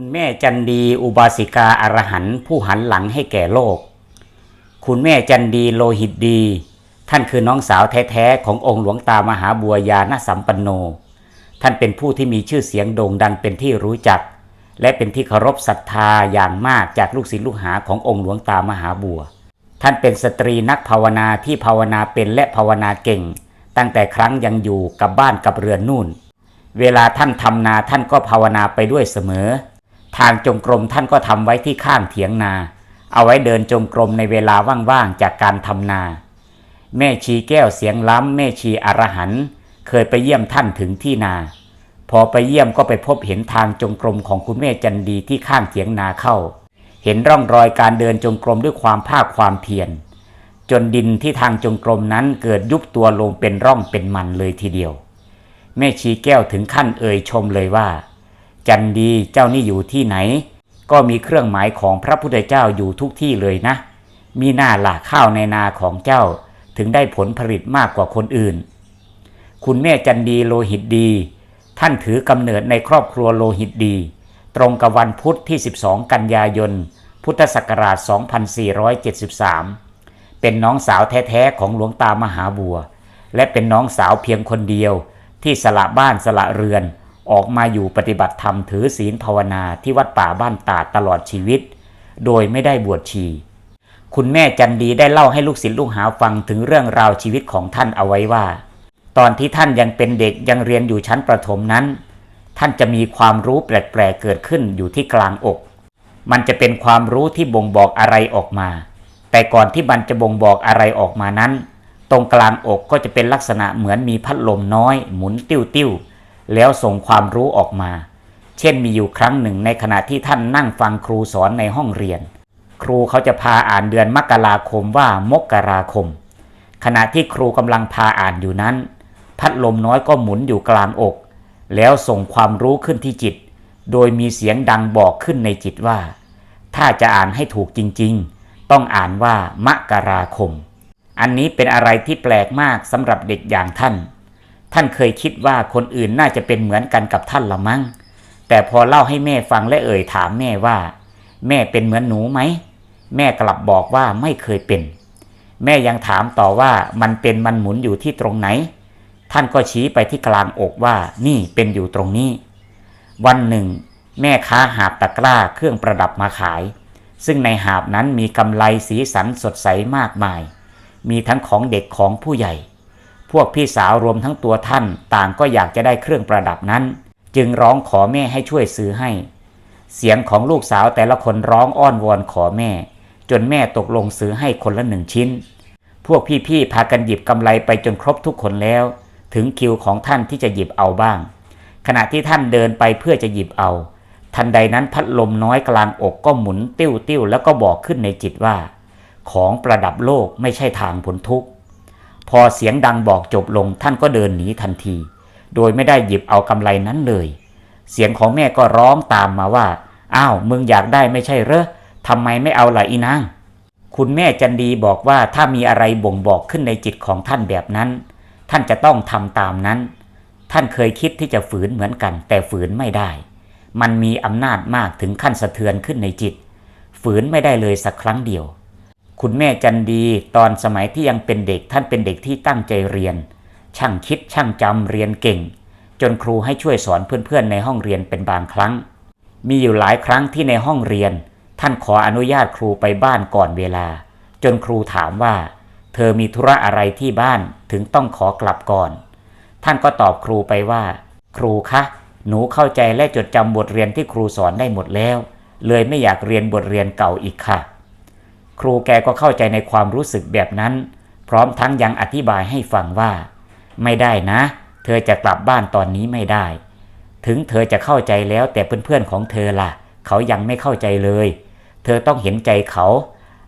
คุณแม่จันดีอุบาสิกาอรหันต์ผู้หันหลังให้แก่โลก คุณแม่จันดีโลหิตดี ท่านคือน้องสาวแท้ๆขององค์หลวงตามหาบัวยานสัมปันโน ท่านเป็นผู้ที่มีชื่อเสียงโด่งดังเป็นที่รู้จัก และเป็นที่เคารพศรัทธาอย่างมากจากลูกศิษย์ลูกหาขององค์หลวงตามหาบัว ท่านเป็นสตรีนักภาวนาที่ภาวนาเป็นและภาวนาเก่ง ตั้งแต่ครั้งยังอยู่กับบ้านกับเรือนนู่นเวลาท่านทำนาท่านก็ภาวนาไปด้วยเสมอ ทางจงกรมท่านก็ทำไว้ที่ข้างเถียงนา เอาไว้เดินจงกรมในเวลาว่างๆจากการทำนา แม่ชีแก้วเสียงล้ำแม่ชีอรหันต์เคยไปเยี่ยมท่านถึงที่นา พอไปเยี่ยมก็ไปพบเห็นทางจงกรมของคุณแม่จันดีที่ข้างเถียงนาเข้า เห็นร่องรอยการเดินจงกรมด้วยความภาคความเพียรจนดินที่ทางจงกรมนั้นเกิดยุบตัวลงเป็นร่องเป็นมันเลยทีเดียว แม่ชีแก้วถึงขั้นเอ่ยชมเลยว่า จันดีเจ้านี่อยู่ที่ไหน ก็มีเครื่องหมายของพระพุทธเจ้าอยู่ทุกที่เลยนะ มีหน้าหลากข้าวในนาของเจ้าถึงได้ผลผลิตมากกว่าคนอื่น คุณแม่จันดีโลหิตดี ท่านถือกำเนิดในครอบครัวโลหิตดี ตรงกับวันพุธที่ 12 กันยายน พุทธศักราช 2473 เป็นน้องสาวแท้ๆของหลวงตามหาบัว และเป็นน้องสาวเพียงคนเดียวที่สละบ้านสละเรือน ออกมาอยู่ปฏิบัติธรรมถือศีลภาวนาที่วัดป่าบ้านตาดตลอดชีวิต โดยไม่ได้บวชชี คุณแม่จันดีได้เล่าให้ลูกศิษย์ลูกหาฟังถึงเรื่องราวชีวิตของท่านเอาไว้ว่า ตอนที่ท่านยังเป็นเด็กยังเรียนอยู่ชั้นประถมนั้น ท่านจะมีความรู้แปลกๆเกิดขึ้นอยู่ที่กลางอก มันจะเป็นความรู้ที่บ่งบอกอะไรออกมา แต่ก่อนที่มันจะบ่งบอกอะไรออกมานั้น ตรงกลางอกก็จะเป็นลักษณะเหมือนมีพัดลมน้อย หมุนติ้วๆ แล้วส่งความรู้ออกมา เช่นมีอยู่ครั้งหนึ่งในขณะที่ท่านนั่งฟังครูสอนในห้องเรียน ครูเขาจะพาอ่านเดือนมกราคมว่ามกราคม ขณะที่ครูกำลังพาอ่านอยู่นั้น พัดลมน้อยก็หมุนอยู่กลางอก แล้วส่งความรู้ขึ้นที่จิต โดยมีเสียงดังบอกขึ้นในจิตว่า ถ้าจะอ่านให้ถูกจริง ๆ ต้องอ่านว่ามกราคม อันนี้เป็นอะไรที่แปลกมากสำหรับเด็กอย่างท่าน ท่านเคยคิดว่าคนอื่นน่าจะเป็นเหมือนกันกับท่านละมั้ง แต่พอเล่าให้แม่ฟังและเอ่ยถามแม่ว่า แม่เป็นเหมือนหนูไหม แม่กลับบอกว่าไม่เคยเป็น แม่ยังถามต่อว่ามันเป็นมันหมุนอยู่ที่ตรงไหน ท่านก็ชี้ไปที่กลางอกว่านี่เป็นอยู่ตรงนี้ วันหนึ่ง แม่ค้าหาบตะกร้าเครื่องประดับมาขาย ซึ่งในหาบนั้นมีกำไลสีสันสดใสมากมาย มีทั้งของเด็กของผู้ใหญ่ พวกพี่สาวรวมทั้งตัวท่านต่างก็อยากจะได้เครื่องประดับนั้น จึงร้องขอแม่ให้ช่วยซื้อให้ เสียงของลูกสาวแต่ละคนร้องอ้อนวอนขอแม่ จนแม่ตกลงซื้อให้คนละหนึ่งชิ้น พวกพี่ๆพากันหยิบกำไรไปจนครบทุกคนแล้ว ถึงคิวของท่านที่จะหยิบเอาบ้าง ขณะที่ท่านเดินไปเพื่อจะหยิบเอา ทันใดนั้นพัดลมน้อยกลางอกก็หมุนติ้วติ้วแล้วก็บอกขึ้นในจิตว่า ของประดับโลกไม่ใช่ทางพ้นทุกข์ พอเสียงดังบอกจบลงท่านก็เดินหนีทันที โดยไม่ได้หยิบเอากำไรนั้นเลย เสียงของแม่ก็ร้องตามมาว่า อ้าวมึงอยากได้ไม่ใช่เหรอทำไมไม่เอาล่ะอีนางคุณแม่จันดีบอกว่าถ้ามีอะไรบ่งบอกขึ้นในจิตของท่านแบบนั้น ท่านจะต้องทำตามนั้น ท่านเคยคิดที่จะฝืนเหมือนกัน แต่ฝืนไม่ได้ มันมีอำนาจมากถึงขั้นสะเทือนขึ้นในจิต ฝืนไม่ได้เลยสักครั้งเดียว คุณแม่จันดีตอนสมัยที่ยังเป็นเด็กท่านเป็นเด็กที่ตั้งใจเรียน ช่างคิดช่างจำเรียนเก่ง จนครูให้ช่วยสอนเพื่อนๆในห้องเรียนเป็นบางครั้ง มีอยู่หลายครั้งที่ในห้องเรียน ท่านขออนุญาตครูไปบ้านก่อนเวลา จนครูถามว่า เธอมีธุระอะไรที่บ้านถึงต้องขอกลับก่อน ท่านก็ตอบครูไปว่า ครูคะ หนูเข้าใจและจดจำบทเรียนที่ครูสอนได้หมดแล้ว เลยไม่อยากเรียนบทเรียนเก่าอีกค่ะ ครูแกก็เข้าใจในความรู้สึกแบบนั้น พร้อมทั้งยังอธิบายให้ฟังว่า ไม่ได้นะ เธอจะกลับบ้านตอนนี้ไม่ได้ ถึงเธอจะเข้าใจแล้วแต่เพื่อนๆของเธอล่ะ เขายังไม่เข้าใจเลย เธอต้องเห็นใจเขา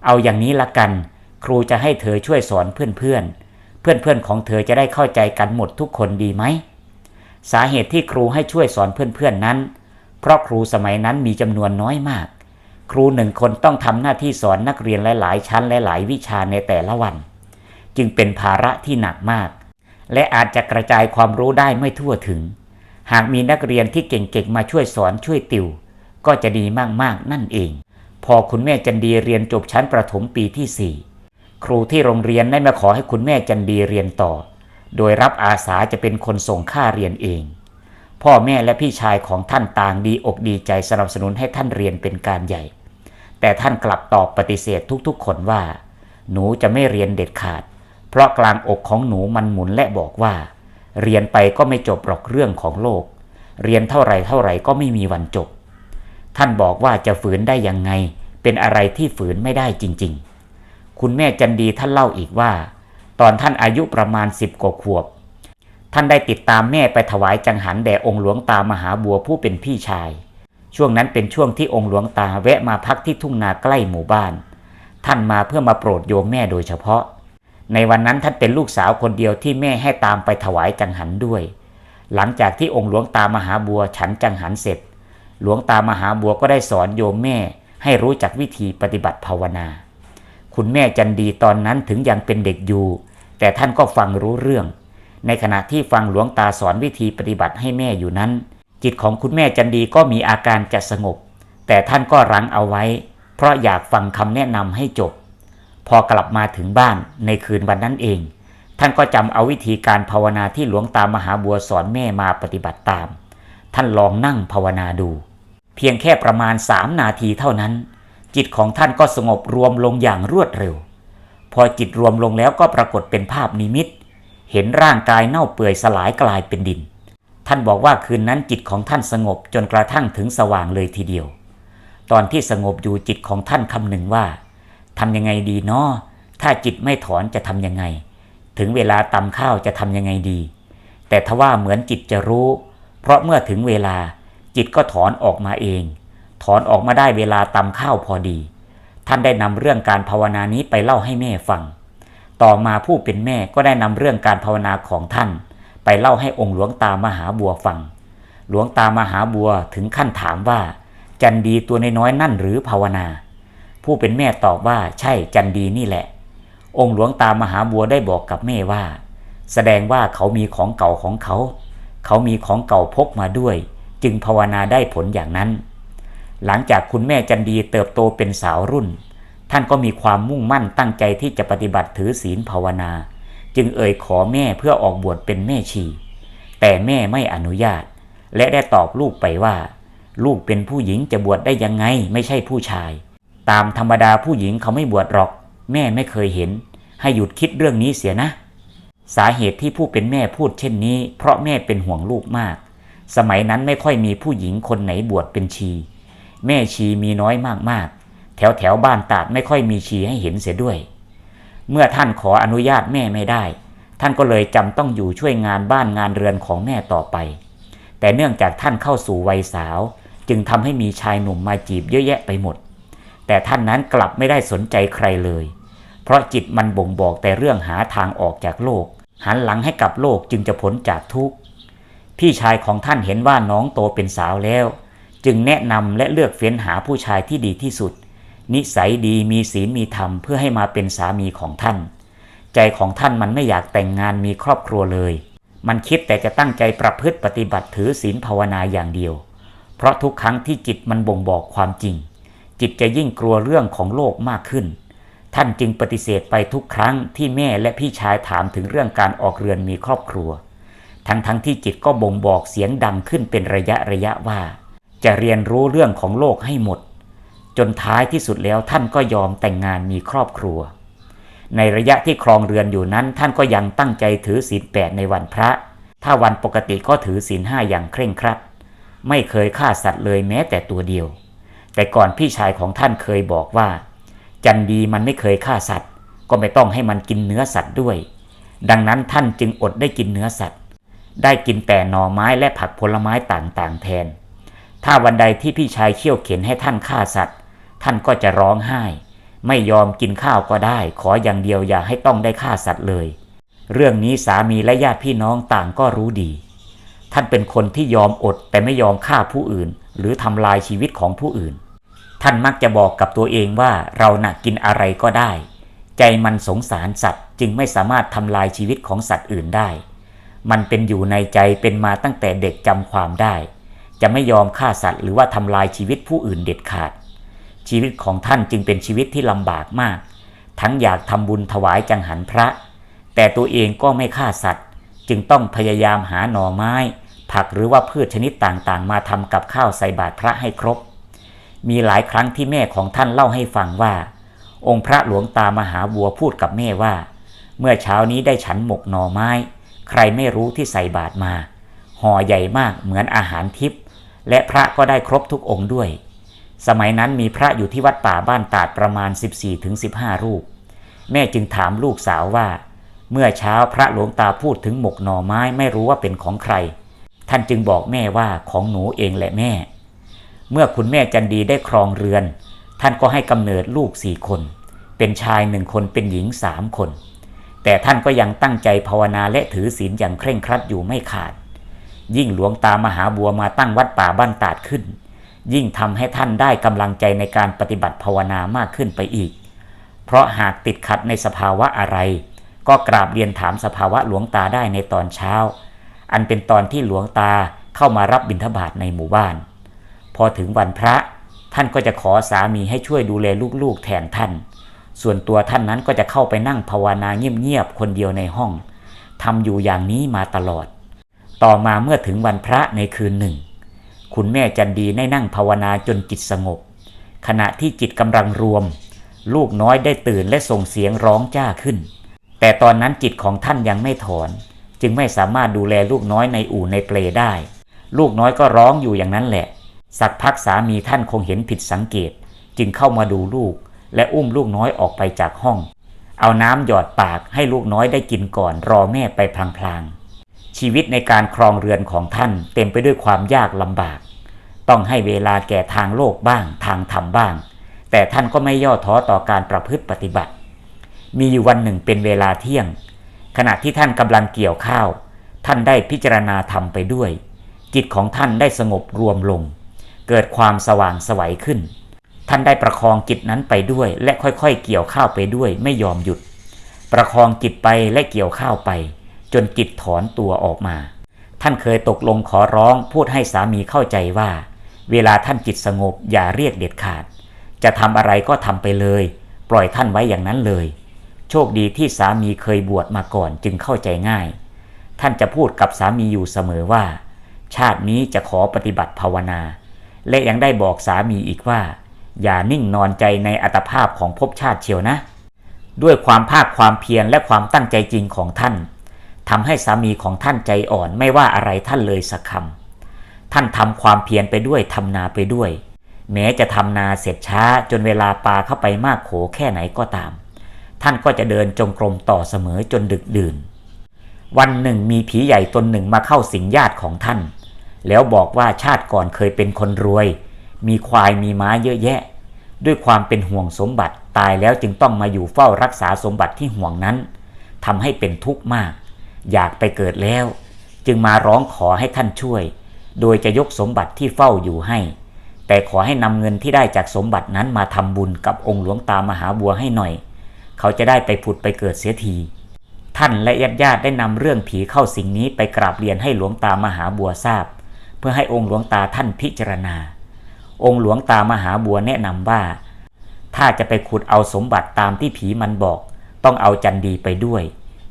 เอาอย่างนี้ละกัน ครูจะให้เธอช่วยสอนเพื่อนๆ เพื่อนๆของเธอจะได้เข้าใจกันหมดทุกคนดีไหมสาเหตุที่ครูให้ช่วยสอนเพื่อนๆนั้น เพราะครูสมัยนั้นมีจำนวนน้อยมาก ครูหนึ่งคนต้องทำหน้าที่สอนนักเรียนหลาย ๆ ชั้นหลายวิชาในแต่ละวัน จึงเป็นภาระที่หนักมาก และอาจจะกระจายความรู้ได้ไม่ทั่วถึง หากมีนักเรียนที่เก่ง ๆ มาช่วยสอนช่วยติว ก็จะดีมาก ๆ นั่นเอง พอคุณแม่จันดีเรียนจบชั้นประถมปีที่ 4 ครูที่โรงเรียนได้มาขอให้คุณแม่จันดีเรียนต่อ โดยรับอาสาจะเป็นคนส่งค่าเรียนเองพ่อแม่และพี่ชายของท่านต่างดีอกดีใจสนับสนุนให้ท่านเรียนเป็นการใหญ่ แต่ท่านกลับตอบปฏิเสธทุกๆ คนว่า หนูจะไม่เรียนเด็ดขาด เพราะกลางอกของหนูมันหมุนและบอกว่า เรียนไปก็ไม่จบหรอกเรื่องของโลก เรียนเท่าไรเท่าไรก็ไม่มีวันจบ ท่านบอกว่าจะฝืนได้ยังไง เป็นอะไรที่ฝืนไม่ได้จริง ๆ คุณแม่จันดีท่านเล่าอีกว่า ตอนท่านอายุประมาณสิบกว่าขวบ ท่านได้ติดตามแม่ไปถวายจังหันแด่องค์หลวงตามหาบัวผู้เป็นพี่ชาย ช่วงนั้นเป็นช่วงที่องค์หลวงตาแวะมาพักที่ทุ่งนาใกล้หมู่บ้าน ท่านมาเพื่อมาโปรดโยมแม่โดยเฉพาะ ในวันนั้นท่านเป็นลูกสาวคนเดียวที่แม่ให้ตามไปถวายจังหันด้วย หลังจากที่องค์หลวงตามหาบัวฉันจังหันเสร็จ หลวงตามหาบัวก็ได้สอนโยมแม่ให้รู้จักวิธีปฏิบัติภาวนา คุณแม่จันดีตอนนั้นถึงยังเป็นเด็กอยู่ แต่ท่านก็ฟังรู้เรื่อง ในขณะที่ฟังหลวงตาสอนวิธีปฏิบัติให้แม่อยู่นั้น จิตของคุณแม่จันดีก็มีอาการจะสงบ แต่ท่านก็รั้งเอาไว้ เพราะอยากฟังคำแนะนำให้จบ พอกลับมาถึงบ้านในคืนวันนั้นเอง ท่านก็จำเอาวิธีการภาวนาที่หลวงตามหาบัวสอนแม่มาปฏิบัติตาม ท่านลองนั่งภาวนาดู เพียงแค่ประมาณสามนาทีเท่านั้น จิตของท่านก็สงบรวมลงอย่างรวดเร็ว พอจิตรวมลงแล้วก็ปรากฏเป็นภาพนิมิต เห็นร่างกายเน่าเปื่อยสลายกลายเป็นดิน ท่านบอกว่าคืนนั้นจิตของท่านสงบจนกระทั่งถึงสว่างเลยทีเดียว ตอนที่สงบอยู่จิตของท่านคำหนึ่งว่าทำยังไงดีเนาะถ้าจิตไม่ถอนจะทำยังไง ถึงเวลาตำข้าวจะทำยังไงดี แต่ทว่าเหมือนจิตจะรู้ เพราะเมื่อถึงเวลาจิตก็ถอนออกมาเอง ถอนออกมาได้เวลาตำข้าวพอดี ท่านได้นำเรื่องการภาวนานี้ไปเล่าให้แม่ฟัง ต่อมาผู้เป็นแม่ก็ได้นำเรื่องการภาวนาของท่าน ไปเล่าให้องค์หลวงตามหาบัวฟัง หลวงตามหาบัวถึงขั้นถามว่า จันดีตัวน้อยๆนั่นหรือภาวนา ผู้เป็นแม่ตอบว่าใช่จันดีนี่แหละ องค์หลวงตามหาบัวได้บอกกับแม่ว่า แสดงว่าเขามีของเก่าของเขา เขามีของเก่าพกมาด้วย จึงภาวนาได้ผลอย่างนั้น หลังจากคุณแม่จันดีเติบโตเป็นสาวรุ่น ท่านก็มีความมุ่งมั่นตั้งใจที่จะปฏิบัติถือศีลภาวนา จึงเอ่ยขอแม่เพื่อออกบวชเป็นแม่ชี แต่แม่ไม่อนุญาต และได้ตอบลูกไปว่า ลูกเป็นผู้หญิงจะบวชได้ยังไงไม่ใช่ผู้ชาย ตามธรรมดาผู้หญิงเขาไม่บวชหรอก แม่ไม่เคยเห็น ให้หยุดคิดเรื่องนี้เสียนะ สาเหตุที่ผู้เป็นแม่พูดเช่นนี้ เพราะแม่เป็นห่วงลูกมาก สมัยนั้นไม่ค่อยมีผู้หญิงคนไหนบวชเป็นชี แม่ชีมีน้อยมากๆ แถวแถวบ้านตาดไม่ค่อยมีชีให้เห็นเสียด้วย เมื่อท่านขออนุญาตแม่ไม่ได้ ท่านก็เลยจำต้องอยู่ช่วยงานบ้านงานเรือนของแม่ต่อไป แต่เนื่องจากท่านเข้าสู่วัยสาว จึงทำให้มีชายหนุ่มมาจีบเยอะแยะไปหมด แต่ท่านนั้นกลับไม่ได้สนใจใครเลย เพราะจิตมันบ่งบอกแต่เรื่องหาทางออกจากโลก หันหลังให้กับโลกจึงจะพ้นจากทุกข์พี่ชายของท่านเห็นว่าน้องโตเป็นสาวแล้ว จึงแนะนำและเลือกเฟ้นหาผู้ชายที่ดีที่สุด นิสัยดีมีศีลมีธรรมเพื่อให้มาเป็นสามีของท่าน ใจของท่านมันไม่อยากแต่งงานมีครอบครัวเลย มันคิดแต่จะตั้งใจประพฤติปฏิบัติถือศีลภาวนาอย่างเดียว เพราะทุกครั้งที่จิตมันบ่งบอกความจริง จิตจะยิ่งกลัวเรื่องของโลกมากขึ้น ท่านจึงปฏิเสธไปทุกครั้งที่แม่และพี่ชายถามถึงเรื่องการออกเรือนมีครอบครัว ทั้งๆทที่จิตก็บ่งบอกเสียงดังขึ้นเป็นระยะระยะว่า จะเรียนรู้เรื่องของโลกให้หมด จนท้ายที่สุดแล้วท่านก็ยอมแต่งงานมีครอบครัว ในระยะที่ครองเรือนอยู่นั้นท่านก็ยังตั้งใจถือศีลแปดในวันพระ ถ้าวันปกติก็ถือศีลห้าอย่างเคร่งครัด ไม่เคยฆ่าสัตว์เลยแม้แต่ตัวเดียว แต่ก่อนพี่ชายของท่านเคยบอกว่า จันดีมันไม่เคยฆ่าสัตว์ ก็ไม่ต้องให้มันกินเนื้อสัตว์ด้วย ดังนั้นท่านจึงอดได้กินเนื้อสัตว์ ได้กินแต่หน่อไม้และผักผลไม้ต่างๆ แทน ถ้าวันใดที่พี่ชายเขี่ยวเข็นให้ท่านฆ่าสัตว์ ท่านก็จะร้องไห้ ไม่ยอมกินข้าวก็ได้ ขออย่างเดียวอย่าให้ต้องได้ฆ่าสัตว์เลย เรื่องนี้สามีและญาติพี่น้องต่างก็รู้ดี ท่านเป็นคนที่ยอมอดแต่ไม่ยอมฆ่าผู้อื่น หรือทำลายชีวิตของผู้อื่น ท่านมักจะบอกกับตัวเองว่าเราหน่ะกินอะไรก็ได้ ใจมันสงสารสัตว์จึงไม่สามารถทำลายชีวิตของสัตว์อื่นได้ มันเป็นอยู่ในใจเป็นมาตั้งแต่เด็กจำความได้ จะไม่ยอมฆ่าสัตว์หรือว่าทำลายชีวิตผู้อื่นเด็ดขาด ชีวิตของท่านจึงเป็นชีวิตที่ลำบากมาก ทั้งอยากทำบุญถวายจังหันพระ แต่ตัวเองก็ไม่ฆ่าสัตว์ จึงต้องพยายามหาหน่อไม้ ผักหรือว่าพืชชนิดต่างๆ มาทำกับข้าวใส่บาตรพระให้ครบ มีหลายครั้งที่แม่ของท่านเล่าให้ฟังว่า องค์พระหลวงตามหาบัวพูดกับแม่ว่า เมื่อเช้านี้ได้ฉันหมกหน่อไม้ ใครไม่รู้ที่ใส่บาตรมาห่อใหญ่มากเหมือนอาหารทิพย์และพระก็ได้ครบทุกองค์ด้วย สมัยนั้นมีพระอยู่ที่วัดป่าบ้านตาดประมาณ 14-15 รูป แม่จึงถามลูกสาวว่า เมื่อเช้าพระหลวงตาพูดถึงหมกหน่อไม้ไม่รู้ว่าเป็นของใคร ท่านจึงบอกแม่ว่าของหนูเองแหละแม่ เมื่อคุณแม่จันดีได้ครองเรือน ท่านก็ให้กำเนิดลูกสี่คน เป็นชายหนึ่งคนเป็นหญิงสามคน แต่ท่านก็ยังตั้งใจภาวนาและถือศีลอย่างเคร่งครัดอยู่ไม่ขาด ยิ่งหลวงตามหาบัวมาตั้งวัดป่าบ้านตาดขึ้น ยิ่งทำให้ท่านได้กำลังใจในการปฏิบัติภาวนามากขึ้นไปอีก เพราะหากติดขัดในสภาวะอะไร ก็กราบเรียนถามสภาวะหลวงตาได้ในตอนเช้า อันเป็นตอนที่หลวงตาเข้ามารับบิณฑบาตในหมู่บ้าน พอถึงวันพระท่านก็จะขอสามีให้ช่วยดูแลลูกๆแทนท่าน ส่วนตัวท่านนั้นก็จะเข้าไปนั่งภาวนาเงียบๆคนเดียวในห้องทำอยู่อย่างนี้มาตลอด ต่อมาเมื่อถึงวันพระในคืนหนึ่ง คุณแม่จันดีได้นั่งภาวนาจนจิตสงบ ขณะที่จิตกำลังรวม ลูกน้อยได้ตื่นและส่งเสียงร้องจ้าขึ้น แต่ตอนนั้นจิตของท่านยังไม่ถอน จึงไม่สามารถดูแลลูกน้อยในอู่ในเปลได้ ลูกน้อยก็ร้องอยู่อย่างนั้นแหละ สักพักสามีท่านคงเห็นผิดสังเกต จึงเข้ามาดูลูก และอุ้มลูกน้อยออกไปจากห้อง เอาน้ำหยอดปากให้ลูกน้อยได้กินก่อนรอแม่ไปพลางๆ ชีวิตในการครองเรือนของท่านเต็มไปด้วยความยากลำบาก ต้องให้เวลาแก่ทางโลกบ้างทางธรรมบ้าง แต่ท่านก็ไม่ย่อท้อต่อการประพฤติปฏิบัติ มีอยู่วันหนึ่งเป็นเวลาเที่ยง ขณะที่ท่านกำลังเกี่ยวข้าว ท่านได้พิจารณาธรรมไปด้วย จิตของท่านได้สงบรวมลง เกิดความสว่างสวัยขึ้น ท่านได้ประคองจิตนั้นไปด้วย และค่อยๆ เกี่ยวข้าวไปด้วยไม่ยอมหยุด ประคองจิตไปและเกี่ยวข้าวไป จนจิตถอนตัวออกมา ท่านเคยตกลงขอร้องพูดให้สามีเข้าใจว่า เวลาท่านจิตสงบอย่าเรียกเด็ดขาด จะทำอะไรก็ทำไปเลย ปล่อยท่านไว้อย่างนั้นเลย โชคดีที่สามีเคยบวชมาก่อนจึงเข้าใจง่าย ท่านจะพูดกับสามีอยู่เสมอว่า ชาตินี้จะขอปฏิบัติภาวนา และยังได้บอกสามีอีกว่า อย่านิ่งนอนใจในอัตภาพของภพชาติเชียวนะ ด้วยความภาคความเพียรและความตั้งใจจริงของท่าน ทำให้สามีของท่านใจอ่อนไม่ว่าอะไรท่านเลยสักคำท่านทำความเพียรไปด้วยทำนาไปด้วย แม้จะทำนาเสร็จช้าจนเวลาปลาเข้าไปมากโขแค่ไหนก็ตาม ท่านก็จะเดินจงกรมต่อเสมอจนดึกดื่น วันหนึ่งมีผีใหญ่ตนหนึ่งมาเข้าสิงญาติของท่าน แล้วบอกว่าชาติก่อนเคยเป็นคนรวย มีควายมีม้าเยอะแยะ ด้วยความเป็นห่วงสมบัติตายแล้วจึงต้องมาอยู่เฝ้ารักษาสมบัติที่ห่วงนั้นทำให้เป็นทุกข์มาก อยากไปเกิดแล้ว จึงมาร้องขอให้ท่านช่วย โดยจะยกสมบัติที่เฝ้าอยู่ให้ แต่ขอให้นำเงินที่ได้จากสมบัตินั้นมาทำบุญกับองค์หลวงตามหาบัวให้หน่อย เขาจะได้ไปผุดไปเกิดเสียทีท่านและญาติญาติได้นำเรื่องผีเข้าสิ่งนี้ไปกราบเรียนให้หลวงตามหาบัวทราบ เพื่อให้องค์หลวงตาท่านพิจารณา องค์หลวงตามหาบัวแนะนำว่า ถ้าจะไปขุดเอาสมบัติตามที่ผีมันบอก ต้องเอาจันดีไปด้วย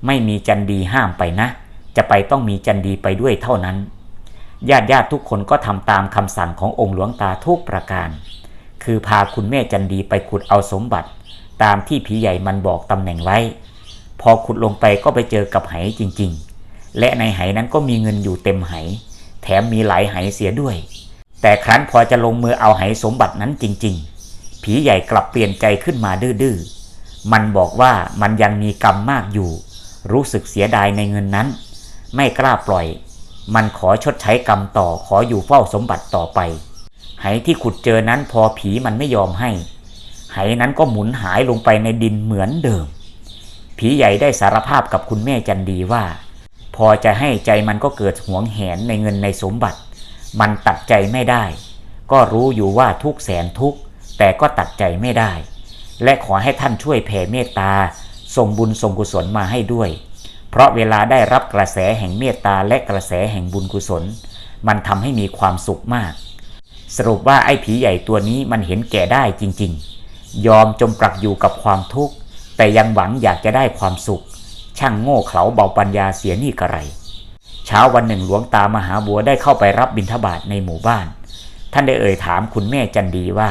ไม่มีจันดีห้ามไปนะ จะไปต้องมีจันดีไปด้วยเท่านั้น ญาติญาติทุกคนก็ทำตามคำสั่งขององค์หลวงตาทุกประการ คือพาคุณแม่จันดีไปขุดเอาสมบัติ ตามที่ผีใหญ่มันบอกตำแหน่งไว้ พอขุดลงไปก็ไปเจอกับไหจริง ๆ และในไหนั้นก็มีเงินอยู่เต็มไห แถมมีหลายไหเสียด้วย แต่ครั้นพอจะลงมือเอาไหสมบัตินั้นจริง ๆ ผีใหญ่กลับเปลี่ยนใจขึ้นมาดื้อๆมันบอกว่ามันยังมีกรรมมากอยู่ รู้สึกเสียดายในเงินนั้น ไม่กล้าปล่อย มันขอชดใช้กรรมต่อขออยู่เฝ้าสมบัติต่อไป ไหที่ขุดเจอนั้นพอผีมันไม่ยอมให้ ไหนั้นก็หมุนหายลงไปในดินเหมือนเดิม ผีใหญ่ได้สารภาพกับคุณแม่จันดีว่า พอจะให้ใจมันก็เกิดหวงแหนในเงินในสมบัติ มันตัดใจไม่ได้ ก็รู้อยู่ว่าทุกแสนทุกแต่ก็ตัดใจไม่ได้ และขอให้ท่านช่วยแผ่เมตตา ส่งบุญส่งกุศลมาให้ด้วย เพราะเวลาได้รับกระแสแห่งเมตตาและกระแสแห่งบุญกุศล มันทำให้มีความสุขมาก สรุปว่าไอ้ผีใหญ่ตัวนี้มันเห็นแก่ได้จริง ๆ ยอมจมปลักอยู่กับความทุกข์ แต่ยังหวังอยากจะได้ความสุข ช่างโง่เขลาเบาปัญญาเสียนี่กระไร เช้าวันหนึ่งหลวงตามหาบัวได้เข้าไปรับบิณฑบาตในหมู่บ้าน ท่านได้เอ่ยถามคุณแม่จันดีว่า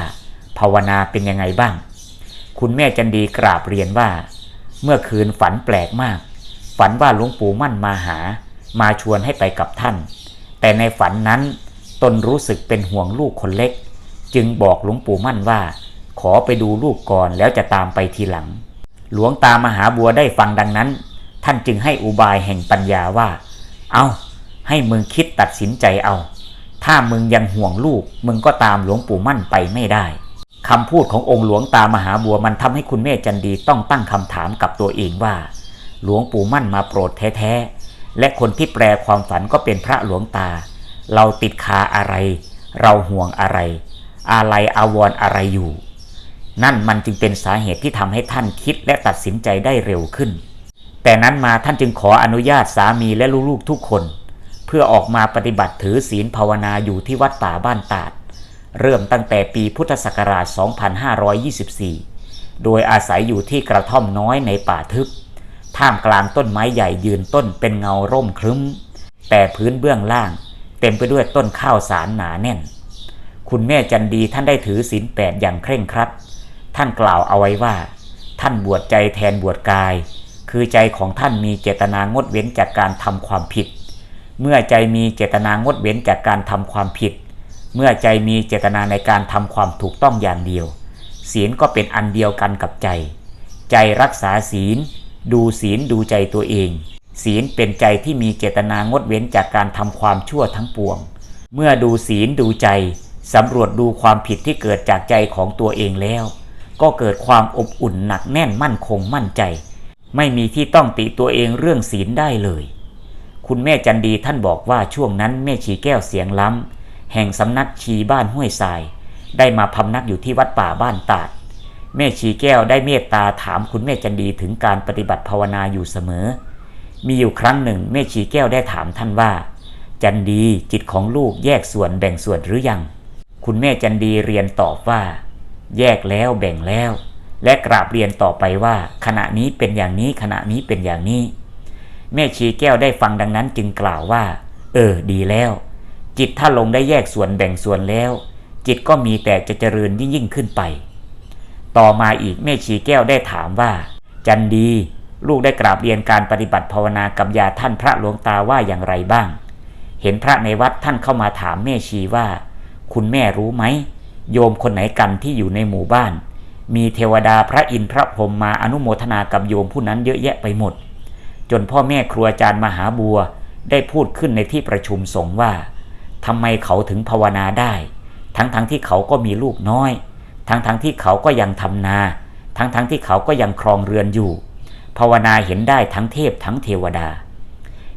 ภาวนาเป็นยังไงบ้าง คุณแม่จันดีกราบเรียนว่า มื่อคืนฝันแปลกมาก ฝันว่าหลวงปู่มั่นมาหา มาชวนให้ไปกับท่าน แต่ในฝันนั้นตนรู้สึกเป็นห่วงลูกคนเล็ก จึงบอกหลวงปู่มั่นว่า ขอไปดูลูกก่อนแล้วจะตามไปทีหลัง หลวงตามหาบัวได้ฟังดังนั้น ท่านจึงให้อุบายแห่งปัญญาว่า เอาให้มึงคิดตัดสินใจเอา ถ้ามึงยังห่วงลูก มึงก็ตามหลวงปู่มั่นไปไม่ได้ คำพูดขององค์หลวงตามหาบัวมันทำให้คุณแม่จันดีต้องตั้งคำถามกับตัวเองว่า หลวงปู่มั่นมาโปรดแท้ๆ และคนที่แปลความฝันก็เป็นพระหลวงตา เราติดคาอะไร เราห่วงอะไร อะไรอาวรอะไรอยู่ นั่นมันจึงเป็นสาเหตุที่ทำให้ท่านคิดและตัดสินใจได้เร็วขึ้น แต่นั้นมาท่านจึงขออนุญาตสามีและลูกๆทุกคน เพื่อออกมาปฏิบัติถือศีลภาวนาอยู่ที่วัดป่าบ้านตาด เริ่มตั้งแต่ปีพุทธศักราช 2524 โดยอาศัยอยู่ที่กระท่อมน้อยในป่าทึบ ท่ามกลางต้นไม้ใหญ่ยืนต้นเป็นเงาร่มครึ้ม แต่พื้นเบื้องล่าง เต็มไปด้วยต้นข้าวสารหนาแน่น คุณแม่จันดีท่านได้ถือศีลแปดอย่างเคร่งครัด ท่านกล่าวเอาไว้ว่า ท่านบวชใจแทนบวชกาย คือใจของท่านมีเจตนางดเว้นจากการทำความผิด เมื่อใจมีเจตนางดเว้นจากการทำความผิด เมื่อใจมีเจตนาในการทำความถูกต้องอย่างเดียว ศีลก็เป็นอันเดียวกันกับใจ ใจรักษาศีล ดูศีลดูใจตัวเอง ศีลเป็นใจที่มีเจตนางดเว้นจากการทำความชั่วทั้งปวง เมื่อดูศีลดูใจสำรวจดูความผิดที่เกิดจากใจของตัวเองแล้ว ก็เกิดความอบอุ่นหนักแน่นมั่นคงมั่นใจ ไม่มีที่ต้องติตัวเองเรื่องศีลได้เลย คุณแม่จันดีท่านบอกว่าช่วงนั้นแม่ชีแก้วเสียงล้ำ แห่งสำนักชีบ้านห้วยทราย ได้มาพำนักอยู่ที่วัดป่าบ้านตาด แม่ชีแก้วได้เมตตาถามคุณแม่จันดีถึงการปฏิบัติภาวนาอยู่เสมอ มีอยู่ครั้งหนึ่งแม่ชีแก้วได้ถามท่านว่า จันดีจิตของลูกแยกส่วนแบ่งส่วนหรือยัง คุณแม่จันดีเรียนตอบว่า แยกแล้วแบ่งแล้ว และกราบเรียนต่อไปว่า ขณะนี้เป็นอย่างนี้ขณะนี้เป็นอย่างนี้ แม่ชีแก้วได้ฟังดังนั้นจึงกล่าวว่า เออ ดีแล้ว จิตถ้าลงได้แยกส่วนแบ่งส่วนแล้ว จิตก็มีแต่จะเจริญยิ่งยิ่งขึ้นไป ต่อมาอีกแม่ชีแก้วได้ถามว่า จันดีลูกได้กราบเรียนการปฏิบัติภาวนากับยาท่านพระหลวงตาว่าอย่างไรบ้าง เห็นพระในวัดท่านเข้ามาถามแม่ชีว่า คุณแม่รู้ไหม โยมคนไหนกันที่อยู่ในหมู่บ้าน มีเทวดาพระอินทร์พระพรหมมาอนุโมทนากับโยมผู้นั้นเยอะแยะไปหมด จนพ่อแม่ครูอาจารย์มหาบัวได้พูดขึ้นในที่ประชุมสงฆ์ว่า ทำไมเขาถึงภาวนาได้ ทั้งๆทที่เขาก็มีลูกน้อย ทั้งๆทที่เขาก็ยังทำนา ทั้งๆทที่เขาก็ยังครองเรือนอยู่ ภาวนาเห็นได้ทั้งเทพทั้งเทวดา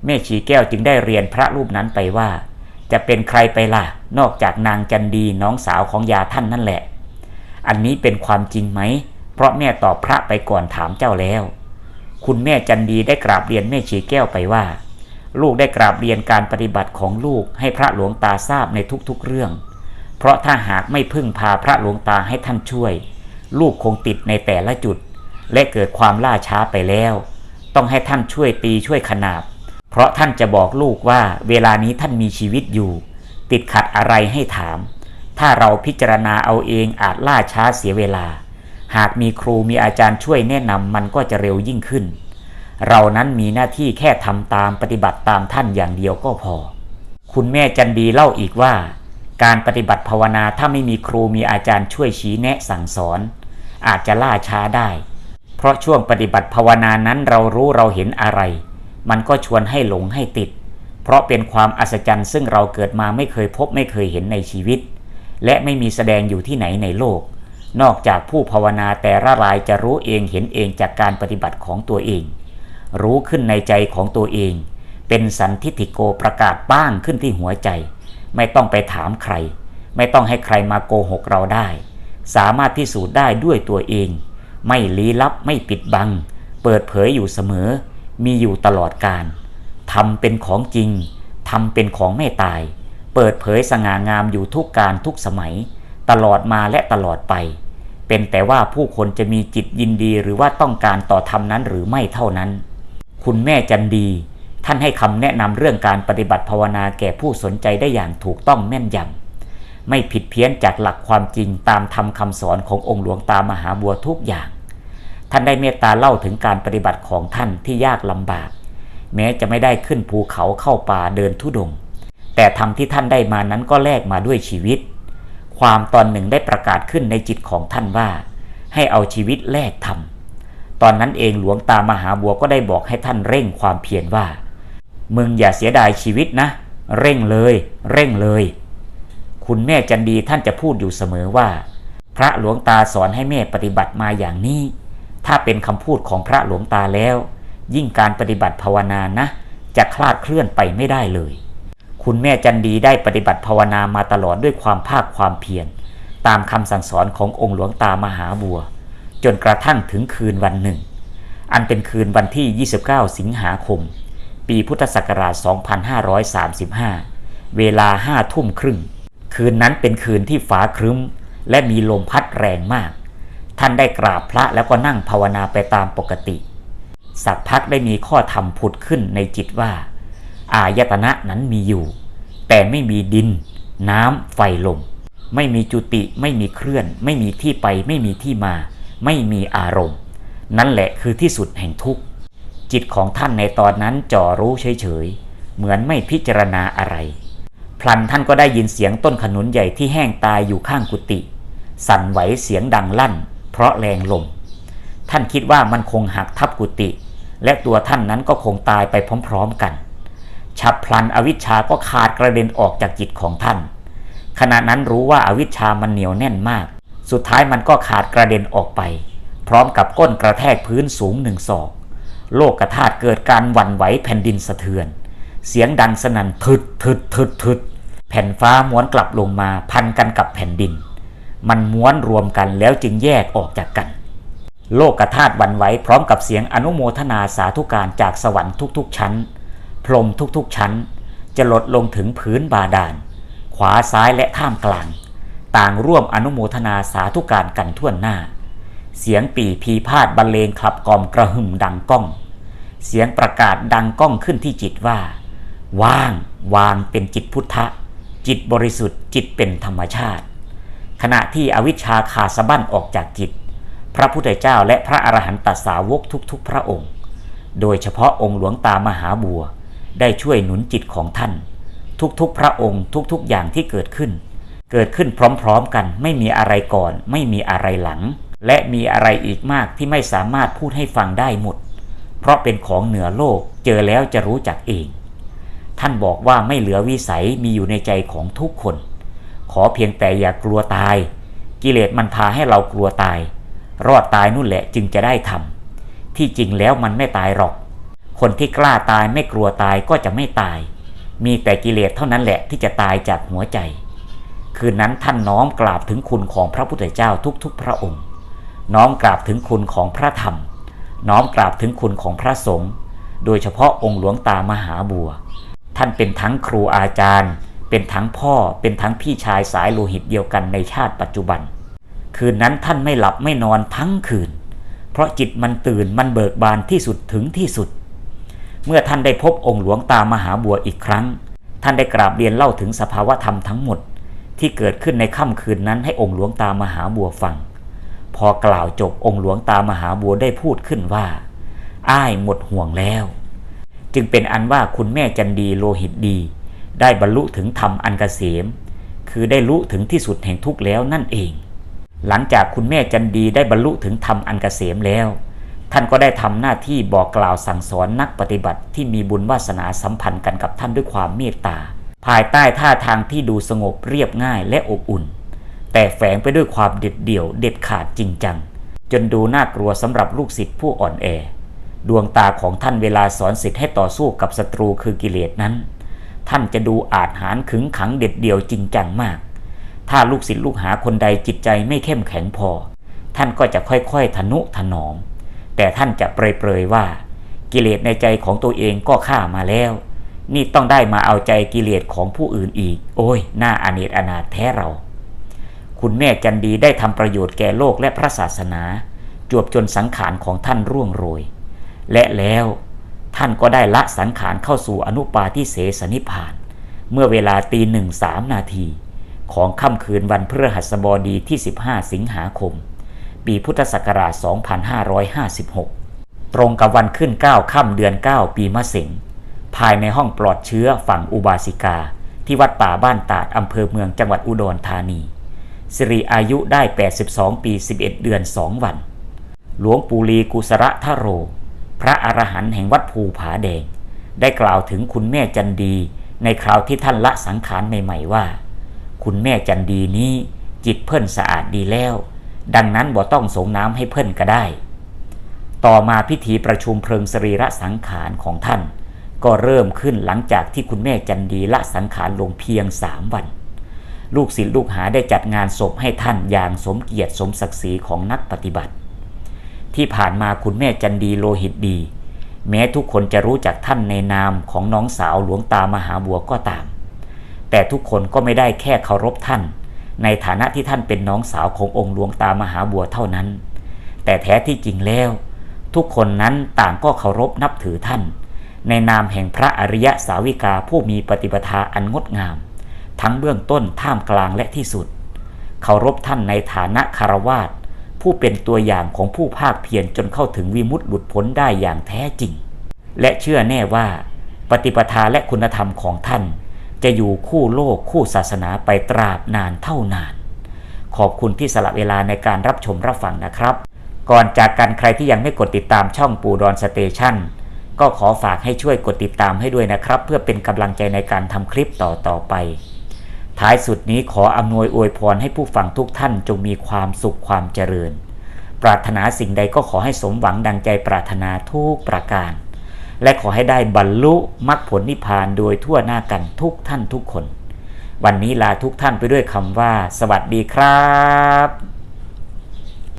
แม่ชีแก้วจึงได้เรียนพระรูปนั้นไปว่า จะเป็นใครไปล่ะ นอกจากนางจันดีน้องสาวของยาท่านนั่นแหละ อันนี้เป็นความจริงไหม เพราะแม่ตอบพระไปก่อนถามเจ้าแล้ว คุณแม่จันดีได้กราบเรียนแม่ชีแก้วไปว่า ลูกได้กราบเรียนการปฏิบัติของลูกให้พระหลวงตาทราบในทุกๆเรื่อง เพราะถ้าหากไม่พึ่งพาพระหลวงตาให้ท่านช่วย ลูกคงติดในแต่ละจุด และเกิดความล่าช้าไปแล้ว ต้องให้ท่านช่วยตีช่วยขนาบ เพราะท่านจะบอกลูกว่าเวลานี้ท่านมีชีวิตอยู่ ติดขัดอะไรให้ถาม ถ้าเราพิจารณาเอาเองอาจล่าช้าเสียเวลา หากมีครูมีอาจารย์ช่วยแนะนำมันก็จะเร็วยิ่งขึ้น เรานั้นมีหน้าที่แค่ทำตามปฏิบัติตามท่านอย่างเดียวก็พอ คุณแม่จันดีเล่าอีกว่า การปฏิบัติภาวนาถ้าไม่มีครูมีอาจารย์ช่วยชี้แนะสั่งสอน อาจจะล่าช้าได้ เพราะช่วงปฏิบัติภาวนานั้นเรารู้เราเห็นอะไร มันก็ชวนให้หลงให้ติด เพราะเป็นความอัศจรรย์ซึ่งเราเกิดมาไม่เคยพบไม่เคยเห็นในชีวิต และไม่มีแสดงอยู่ที่ไหนในโลก นอกจากผู้ภาวนาแต่ละรายจะรู้เองเห็นเองจากการปฏิบัติของตัวเอง รู้ขึ้นในใจของตัวเอง เป็นสันทิฏฐิโกประกาศป้างขึ้นที่หัวใจ ไม่ต้องไปถามใคร ไม่ต้องให้ใครมาโกหกเราได้ สามารถพิสูจน์ได้ด้วยตัวเอง ไม่ลี้ลับไม่ปิดบัง เปิดเผยอยู่เสมอ มีอยู่ตลอดการทำเป็นของจริงทำเป็นของไม่ตาย เปิดเผยสง่างามอยู่ทุกการทุกสมัย ตลอดมาและตลอดไป เป็นแต่ว่าผู้คนจะมีจิตยินดีหรือว่าต้องการต่อธรรมนั้นหรือไม่เท่านั้น คุณแม่จันดี ท่านให้คำแนะนำเรื่องการปฏิบัติภาวนาแก่ผู้สนใจได้อย่างถูกต้องแม่นยำไม่ผิดเพี้ยนจากหลักความจริงตามธรรมคำสอนขององค์หลวงตามหาบัวทุกอย่าง ท่านได้เมตตาเล่าถึงการปฏิบัติของท่านที่ยากลำบาก แม้จะไม่ได้ขึ้นภูเขาเข้าป่าเดินทุดง แต่ธรรมที่ท่านได้มานั้นก็แลกมาด้วยชีวิต ความตอนหนึ่งได้ประกาศขึ้นในจิตของท่านว่า ให้เอาชีวิตแลกธรรม ตอนนั้นเองหลวงตามหาบัวก็ได้บอกให้ท่านเร่งความเพียรว่า มึงอย่าเสียดายชีวิตนะ เร่งเลย เร่งเลย คุณแม่จันดีท่านจะพูดอยู่เสมอว่า พระหลวงตาสอนให้แม่ปฏิบัติมาอย่างนี้ ถ้าเป็นคำพูดของพระหลวงตาแล้ว ยิ่งการปฏิบัติภาวนานะ จะคลาดเคลื่อนไปไม่ได้เลย คุณแม่จันดีได้ปฏิบัติภาวนามาตลอดด้วยความภาคความเพียรตามคำสั่งสอนขององค์หลวงตามหาบัว จนกระทั่งถึงคืนวันหนึ่ง อันเป็นคืนวันที่ 29 สิงหาคม ปีพุทธศักราช 2535 เวลาห้าทุ่มครึ่ง คืนนั้นเป็นคืนที่ฟ้าครึ้ม และมีลมพัดแรงมาก ท่านได้กราบพระแล้วก็นั่งภาวนาไปตามปกติ สักพักได้มีข้อธรรมผุดขึ้นในจิตว่า อายตนะนั้นมีอยู่ แต่ไม่มีดิน น้ำไฟลมไม่มีจุติไม่มีเคลื่อน ไม่มีที่ไปไม่มีที่มา ไม่มีอารมณ์ นั่นแหละคือที่สุดแห่งทุกข์จิตของท่านในตอนนั้นจ่อรู้เฉยๆ เหมือนไม่พิจารณาอะไร พลันท่านก็ได้ยินเสียงต้นขนุนใหญ่ที่แห้งตายอยู่ข้างกุฏิสั่นไหวเสียงดังลั่น เพราะแรงลม ท่านคิดว่ามันคงหักทับกุฏิและตัวท่านนั้นก็คงตายไปพร้อมๆกัน ฉับพลันอวิชชาก็ขาดกระเด็นออกจากจิตของท่าน ขณะนั้นรู้ว่าอาวิชชามันเหนียวแน่นมาก สุดท้ายมันก็ขาดกระเด็นออกไป พร้อมกับก้นกระแทกพื้นสูงหนึ่งศอก โลกกระธาตุเกิดการหวั่นไหวแผ่นดินสะเทือน เสียงดังสนั่นทึดทึดทึดทึดแผ่นฟ้าม้วนกลับลงมาพันกันกับแผ่นดิน มันม้วนรวมกันแล้วจึงแยกออกจากกัน โลกกระธาตุหวันไหวพร้อมกับเสียงอนุโมทนาสาธุการจากสวรรค์ทุกๆชั้น พรมทุกๆชั้น จะลดลงถึงพื้นบาดาล ขวาซ้ายและท่ามกลาง ต่างร่วมอนุโมทนาสาธุการกันทั่วหน้า เสียงปีพีพาดบรรเลงขับกล่อมกระหึ่มดังก้อง เสียงประกาศดังก้องขึ้นที่จิตว่า ว่าง วางเป็นจิตพุทธะ จิตบริสุทธิ์จิตเป็นธรรมชาติ ขณะที่อวิชชาขาดสะบั้นออกจากจิต พระพุทธเจ้าและพระอรหันตสาวกทุกๆ พระองค์ โดยเฉพาะองค์หลวงตามหาบัว ได้ช่วยหนุนจิตของท่าน ทุกๆ พระองค์ทุกๆ อย่างที่เกิดขึ้น เกิดขึ้นพร้อมๆกัน ไม่มีอะไรก่อน ไม่มีอะไรหลัง และมีอะไรอีกมากที่ไม่สามารถพูดให้ฟังได้หมด เพราะเป็นของเหนือโลกเจอแล้วจะรู้จักเอง ท่านบอกว่าไม่เหลือวิสัยมีอยู่ในใจของทุกคน ขอเพียงแต่อย่ากลัวตาย กิเลสมันพาให้เรากลัวตาย รอดตายนู่นแหละจึงจะได้ทำที่จริงแล้วมันไม่ตายหรอก คนที่กล้าตายไม่กลัวตายก็จะไม่ตาย มีแต่กิเลสเท่านั้นแหละที่จะตายจากหัวใจ คืนนั้นท่านน้อมกราบถึงคุณของพระพุทธเจ้าทุกๆ พระองค์ น้อมกราบถึงคุณของพระธรรม น้อมกราบถึงคุณของพระสงฆ์ โดยเฉพาะองค์หลวงตามหาบัว ท่านเป็นทั้งครูอาจารย์ เป็นทั้งพ่อ เป็นทั้งพี่ชายสายโลหิตเดียวกันในชาติปัจจุบัน คืนนั้นท่านไม่หลับไม่นอนทั้งคืน เพราะจิตมันตื่นมันเบิกบานที่สุดถึงที่สุด เมื่อท่านได้พบองค์หลวงตามหาบัวอีกครั้ง ท่านได้กราบเรียนเล่าถึงสภาวธรรมทั้งหมด ที่เกิดขึ้นในค่ำคืนนั้นให้องค์หลวงตามหาบัวฟัง พอกล่าวจบองค์หลวงตามหาบัวได้พูดขึ้นว่า อ้ายหมดห่วงแล้ว จึงเป็นอันว่าคุณแม่จันดีโลหิตดี ได้บรรลุถึงธรรมอันกเกษม คือได้รู้ถึงที่สุดแห่งทุกข์แล้วนั่นเอง หลังจากคุณแม่จันดีได้บรรลุถึงธรรมอันกเกษมแล้วท่านก็ได้ทำหน้าที่บอกกล่าวสั่งสอนนักปฏิบัติที่มีบุญวาสนาสัมพันธ์กันกับท่านด้วยความเมตตา ภายใต้ท่าทางที่ดูสงบเรียบง่ายและอบอุ่น แต่แฝงไปด้วยความเด็ดเดี่ยวเด็ดขาดจริงจัง จนดูน่ากลัวสำหรับลูกศิษย์ผู้อ่อนแอ ดวงตาของท่านเวลาสอนศิษย์ให้ต่อสู้กับศัตรูคือกิเลสนั้น ท่านจะดูอาจหารขึงขังเด็ดเดี่ยวจริงจังมาก ถ้าลูกศิษย์ลูกหาคนใดจิตใจไม่เข้มแข็งพอ ท่านก็จะค่อยๆทนุถนอม แต่ท่านจะเปรยๆว่า กิเลสในใจของตัวเองก็ฆ่ามาแล้ว นี่ต้องได้มาเอาใจกิเลสของผู้อื่นอีก โอ้ยน่าอาเนจอนาถแท้เรา คุณแม่จันดีได้ทำประโยชน์แก่โลกและพระศาสนา จวบจนสังขารของท่านร่วงโรย และแล้วท่านก็ได้ละสังขารเข้าสู่อนุปาทิเสสนิพาน เมื่อเวลาตีหนึ่งสามนาที ของค่ำคืนวันพฤหัสบดีที่ 15 สิงหาคม ปีพุทธศักราช 2556 ตรงกับวันขึ้น 9 ค่ำเดือน 9 ปีมะเส็ง ภายในห้องปลอดเชื้อฝั่งอุบาสิกา ที่วัดป่าบ้านตาดอำเภอเมืองจังหวัดอุดรธานีสิริอายุได้ 82 ปี 11 เดือน 2 วัน หลวงปู่ลีกุสระทะโร พระอรหันต์แห่งวัดภูผาแดง ได้กล่าวถึงคุณแม่จันดีในคราวที่ท่านละสังขารใหม่ๆว่า คุณแม่จันดีนี้จิตเพิ่นสะอาดดีแล้ว ดังนั้นบ่ต้องสงน้ำให้เพิ่นก็ได้ ต่อมาพิธีประชุมเพลิงสรีระสังขารของท่าน ก็เริ่มขึ้นหลังจากที่คุณแม่จันดีละสังขารลงเพียงสามวัน ลูกศิษย์ลูกหาได้จัดงานศพให้ท่านอย่างสมเกียรติสมศักดิ์ศรีของนักปฏิบัติ ที่ผ่านมาคุณแม่จันดีโลหิตดี แม้ทุกคนจะรู้จักท่านในนามของน้องสาวหลวงตามหาบัวก็ตาม แต่ทุกคนก็ไม่ได้แค่เคารพท่าน ในฐานะที่ท่านเป็นน้องสาวขององค์หลวงตามหาบัวเท่านั้น แต่แท้ที่จริงแล้ว ทุกคนนั้นต่างก็เคารพนับถือท่าน ในนามแห่งพระอริยสาวิกาผู้มีปฏิปทาอันงดงาม ทั้งเบื้องต้นท่ามกลางและที่สุดเคารพท่านในฐานะคารวาสผู้เป็นตัวอย่างของผู้ภาคเพียรจนเข้าถึงวิมุตติหลุดพ้นได้อย่างแท้จริง และเชื่อแน่ว่า ปฏิปทาและคุณธรรมของท่าน จะอยู่คู่โลกคู่ศาสนาไปตราบนานเท่านาน ขอบคุณที่สละเวลาในการรับชมรับฟังนะครับ ก่อนจากกันใครที่ยังไม่กดติดตามช่องปูดอนสเตชัน ก็ขอฝากให้ช่วยกดติดตามให้ด้วยนะครับ เพื่อเป็นกำลังใจในการทำคลิปต่อต่อไป ท้ายสุดนี้ขออำนวยอวยพรให้ผู้ฟังทุกท่านจงมีความสุขความเจริญ ปรารถนาสิ่งใดก็ขอให้สมหวังดังใจปรารถนาทุกประการ และขอให้ได้บรรลุมรรคผลนิพพานโดยทั่วหน้ากันทุกท่านทุกคน วันนี้ลาทุกท่านไปด้วยคำว่า สวัสดีครับ